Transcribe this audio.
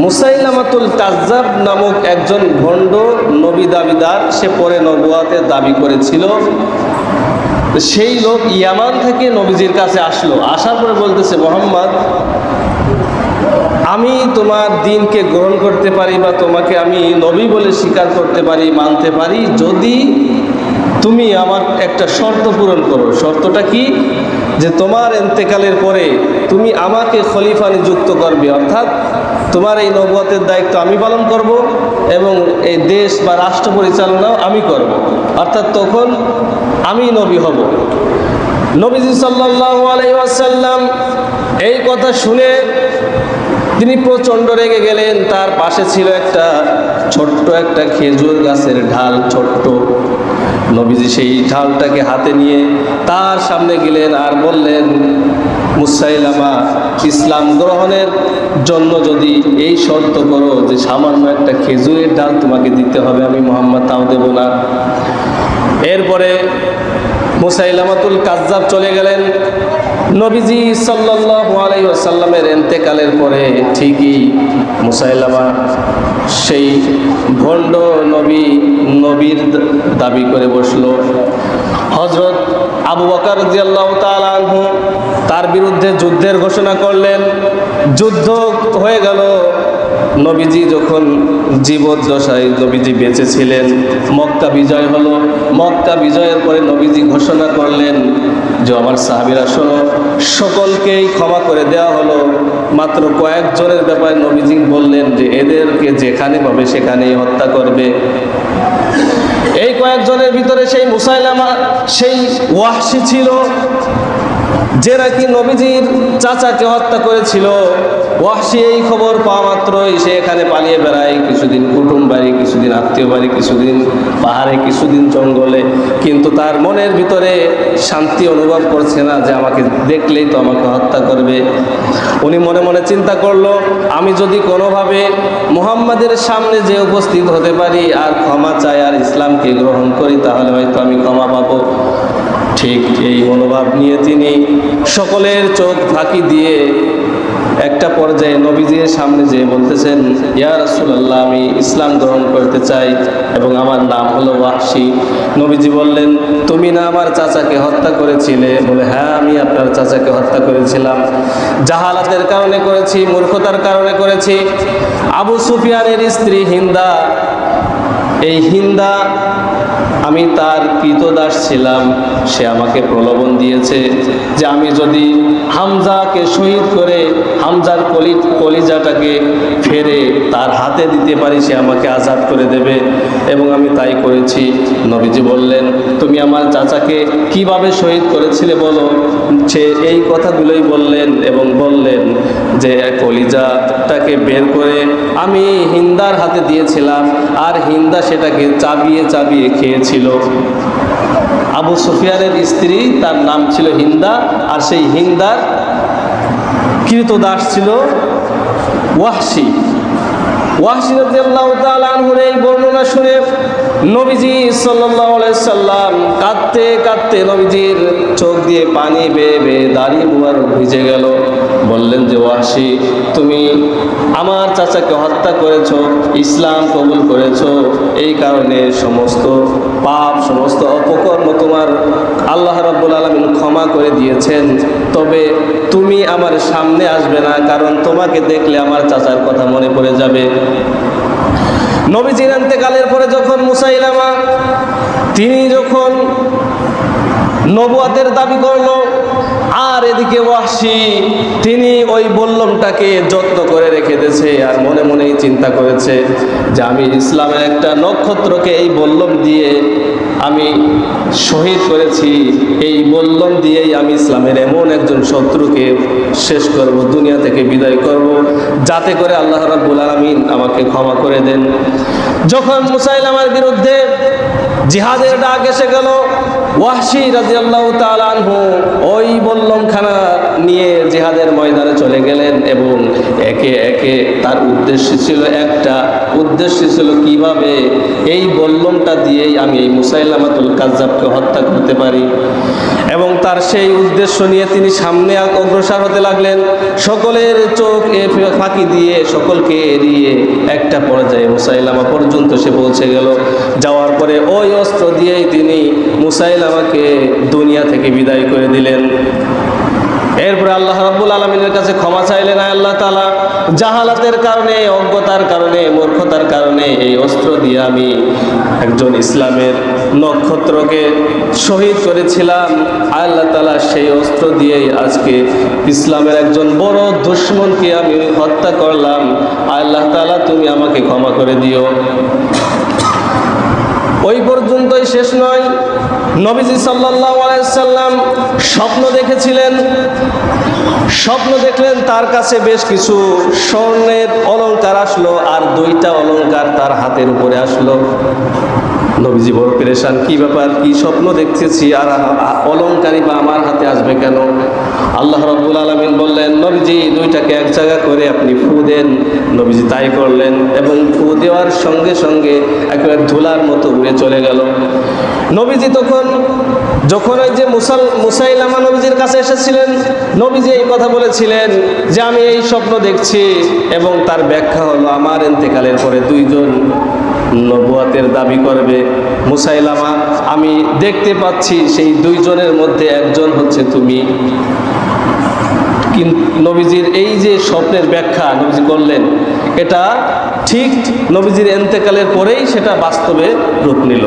মুসাইলামাতুল কাজ্জাব নামক একজন ভণ্ড নবী দাবিদার, সে পরে নবুয়াতের দাবি করেছিল। সেই লোক ইয়ামান থেকে নবীজির কাছে আসলো। আসার পরে বলতেছে, মোহাম্মদ, আমি তোমার দিনকে গ্রহণ করতে পারি বা তোমাকে আমি নবী বলে স্বীকার করতে পারি, মানতে পারি, যদি তুমি আমার একটা শর্ত পূরণ করো। শর্তটা কি? যে তোমার এন্তেকালের পরে তুমি আমাকে খলিফা নিযুক্ত করবে, অর্থাৎ তোমার এই নবুয়তের দায়িত্ব আমি পালন করব এবং এই দেশ বা রাষ্ট্র পরিচালনাও আমি করব। অর্থাৎ তখন আমি নবী হব। নবীজি সাল্লাল্লাহু আলাইহি ওয়াসাল্লাম এই কথা শুনে তিনি প্রচণ্ড রেগে গেলেন। তার পাশে ছিল একটা ছোট্ট একটা খেজুর গাছের ঢাল, ছোট্ট। নবীজি সেই ঢালটাকে হাতে নিয়ে তার সামনে গেলেন আর বললেন, মুসাইলামা, ইসলাম গ্রহণের জন্য যদি এই শর্ত করো যে সামান্য একটা খেজুরের ডাল তোমাকে দিতে হবে, আমি মোহাম্মদ তাও দেব না। এরপরে মুসাইলামাতুল কাজ্জাব চলে গেলেন। নবীজি সাল্লাল্লাহু আলাইহি ওয়াসাল্লামের পরে ঠিকই মুসাইলামা সেই ভণ্ড নবী, নবীর দাবি করে বসল। হজরত আবু বকর আনহু তার বিরুদ্ধে যুদ্ধের ঘোষণা করলেন। যুদ্ধ হয়ে গেল। নবীজি যখন জীবদ্দশায় নবীজি বেঁচে ছিলেন মক্কা বিজয় হলো। মক্কা বিজয়ের পরে নবীজি ঘোষণা করলেন যে, আমার সাহাবিরা শোনো, সকলকেই ক্ষমা করে দেওয়া হলো। মাত্র কয়েকজনের ব্যাপারে নবীজি বললেন যে, এদেরকে যেখানে পাবে সেখানেই হত্যা করবে। এই কয়েকজনের ভিতরে সেই মুসাইলামা সেই ওয়াহসি ছিল। যে নাকি নবীজির চাচাকে হত্যা করেছিল ওয়াহসি এই খবর পাওয়া মাত্রই সে এখানে পালিয়ে বেড়ায়। কিছুদিন কুটুম বাড়ি, কিছুদিন আত্মীয় বাড়ি, কিছুদিন পাহাড়ে, কিছুদিন জঙ্গলে। কিন্তু তার মনের ভিতরে শান্তি অনুভব করছে না যে আমাকে দেখলেই তো আমাকে হত্যা করবে। উনি মনে মনে চিন্তা করল, আমি যদি কোনোভাবে মোহাম্মদের সামনে যে উপস্থিত হতে পারি আর ক্ষমা চাই আর ইসলামকে গ্রহণ করি, তাহলে হয়তো আমি ক্ষমা পাবো। ঠিক এই মনোভাব নিয়ে তিনি সকলের চোখ ফাঁকি দিয়ে একটা পর্যায়ে নবীজির সামনে যে বলতেছেন, ইয়া রাসূলুল্লাহ, আমি ইসলাম গ্রহণ করতে চাই এবং আমার নাম হলো ওয়াহশি। নবীজি বললেন, তুমি না আমার চাচাকে হত্যা করেছিলে? বলে হ্যাঁ আমি আপনার চাচাকে হত্যা করেছিলাম। জাহালাতের কারণে করেছি, মূর্খতার কারণে করেছি। আবু সুফিয়ানের স্ত্রী হিন্দা, এই হিন্দা আমি তার কৃতদাস ছিলাম। সে আমাকে প্রলোভন দিয়েছে যে আমি যদি হামজাকে শহীদ করে হামজার কলি কলিজাটাকে ফেরে তার হাতে দিতে পারি, সে আমাকে আজাদ করে দেবে। এবং আমি তাই করেছি। নবীজি বললেন, তুমি আমার চাচাকে কীভাবে শহীদ করেছিলে বলো? সে এই কথাগুলোই বললেন এবং বললেন যে, কলিজাটাকে বের করে আমি হিন্দার হাতে দিয়েছিলাম। আর হিন্দা সেটাকে চাবিয়ে চাবিয়ে খেয়েছিল আবু সুফিয়ানের স্ত্রী, তার নাম ছিল হিন্দা, আর সেই হিন্দার কৃতদাস ছিল ওয়াহসি ওয়াহসি রাদিয়াল্লাহু এই বর্ণনা শুনে নবীজি সাল্লাম কাঁদতে কাঁদতে নবীজির চোখ দিয়ে পানি বেয়ে বেয়ে দাড়ি মুবারক ভিজে গেল। বললেন যে ওয়াহসি তুমি আমার চাচাকে হত্যা করেছ, ইসলাম কবুল করেছ, এই কারণে সমস্ত পাপ, সমস্ত অপকর্ম তোমার আল্লাহ রাব্বুল আলামিন ক্ষমা করে দিয়েছেন। তবে তুমি আমার সামনে আসবে না, কারণ তোমাকে দেখলে আমার চাচার কথা মনে পড়ে যাবে। নবীজির কালের পরে যখন মুসাইলামা, তিনি যখন নবুয়াতের দাবি করল আর এদিকে ওয়াসি তিনি ওই বল্লমটাকে যত্ন করে রেখে দিয়েছে আর মনে মনেই চিন্তা করেছে যে আমি ইসলামের একটা নক্ষত্রকে এই বল্লম দিয়ে আমি শহীদ করেছি। এই বল্লম দিয়েই আমি ইসলামের এমন একজন শত্রুকে শেষ করব, দুনিয়া থেকে বিদায় করব। যাতে করে আল্লাহ রাব্বুল আলামিন আমাকে ক্ষমা করে দেন। যখন মুসাইলামার বিরুদ্ধে জিহাদের ডাক এসে গেল, ওয়াহশি রাদিয়াল্লাহু তাআলা আনহু, ওই বল্লমখানা নিয়ে জিহাদের ময়দানে চলে গেলেন এবং একে একে তার উদ্দেশ্য ছিল একটা। উদ্দেশ্য ছিল কীভাবে এই বল্লমটা দিয়েই আমি এই মুসাইলামাতুল কাজ্জাবকে হত্যা করতে পারি। এবং তার সেই উদ্দেশ্য নিয়ে তিনি সামনে অগ্রসর হতে লাগলেন। সকলের চোখ এ ফাঁকি দিয়ে সকলকে এড়িয়ে একটা পর্যায়ে মুসাইলামা পর্যন্ত সে পৌঁছে গেল। যাওয়ার পরে ওই অস্ত্র দিয়েই তিনি মুসাইলামাকে দুনিয়া থেকে বিদায় করে দিলেন। এরপরে আল্লাহ রাব্বুল আলমিনের কাছে ক্ষমা চাইলেন আল্লাহ তালা জাহালাতের কারণে, অজ্ঞতার কারণে, মূর্খতার কারণে এই অস্ত্র দিয়ে আমি একজন ইসলামের নক্ষত্রকে শহীদ করেছিলাম। আল্লাহ তালা সেই অস্ত্র দিয়েই আজকে ইসলামের একজন বড় দুশ্মনকে আমি হত্যা করলাম। আল্লাহ তালা তুমি আমাকে ক্ষমা করে দিও। ওই পর্যন্তই শেষ নয়। নবীজি সাল্লাল্লাহু আলাইসাল্লাম স্বপ্ন দেখেছিলেন। স্বপ্ন দেখলেন তার কাছে বেশ কিছু স্বর্ণের অলংকার আসলো আর দুইটা অলংকার তার হাতের উপরে আসলো। নবীজি বড় পেরেশান, কি ব্যাপার, কি স্বপ্ন দেখতেছি, আর অলংকারই বা আমার হাতে আসবে কেন? আল্লাহ রব্বুল আলমিন বললেন, নবীজি, দুইটাকে এক জায়গা করে আপনি ফু দেন। নবীজি তাই করলেন এবং ফু দেওয়ার সঙ্গে সঙ্গে একেবারে ধুলার মতো উড়ে চলে গেল। নবীজি তখন, যখন ওই যে মুসাল, মুসাইলামা নবীজির কাছে এসেছিলেন, নবীজি এই কথা বলেছিলেন যে, আমি এই স্বপ্ন দেখছি এবং তার ব্যাখ্যা হলো আমার এন্তেকালের পরে দুইজন নবুয়াতের দাবি করবে। মুসাইলামা, আমি দেখতে পাচ্ছি সেই দুইজনের মধ্যে একজন হচ্ছে তুমি। নবীজির এই যে স্বপ্নের ব্যাখ্যা নবীজি করলেন, এটা ঠিক নবীজির এন্তেকালের পরেই সেটা বাস্তবে রূপ নিল।